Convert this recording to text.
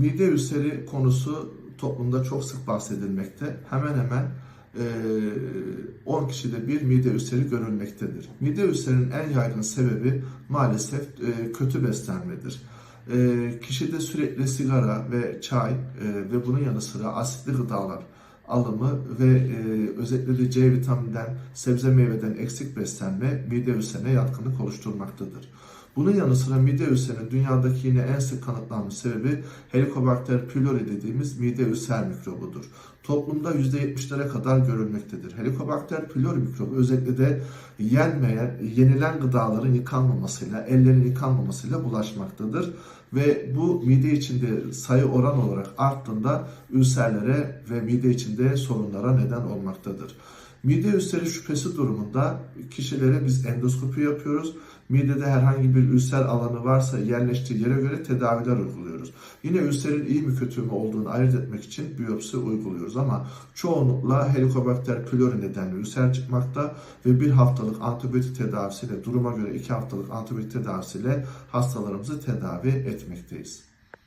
Mide ülseri konusu toplumda çok sık bahsedilmekte. Hemen hemen e, 10 kişide bir mide ülseri görülmektedir. Mide ülserinin en yaygın sebebi maalesef e, kötü beslenmedir. E, kişide sürekli sigara ve çay e, ve bunun yanı sıra asitli gıdalar alımı ve e, özellikle C vitamininden, sebze meyveden eksik beslenme mide ülserine yatkınlık oluşturmaktadır. Bunun yanı sıra mide ülserinin dünyadaki yine en sık kanıtlanmış sebebi Helicobacter pylori dediğimiz mide ülser mikrobudur. Toplumda %70'lere kadar görülmektedir. Helicobacter pylori mikrobu özellikle de yenmeyen, yenilen gıdaların yıkanmamasıyla, ellerin yıkanmamasıyla bulaşmaktadır. Ve bu mide içinde sayı oran olarak arttığında ülserlere ve mide içinde sorunlara neden olmaktadır. Mide ülseri şüphesi durumunda kişilere biz endoskopi yapıyoruz. Midede herhangi bir ülser alanı varsa yerleştiği yere göre tedaviler uyguluyoruz. Yine ülserin iyi mi kötü mü olduğunu ayırt etmek için biyopsi uyguluyoruz ama çoğunlukla Helicobacter pylori nedenli ülser çıkmakta ve bir haftalık antibiyotik tedavisiyle duruma göre iki haftalık antibiyotik tedavisiyle hastalarımızı tedavi etmekteyiz.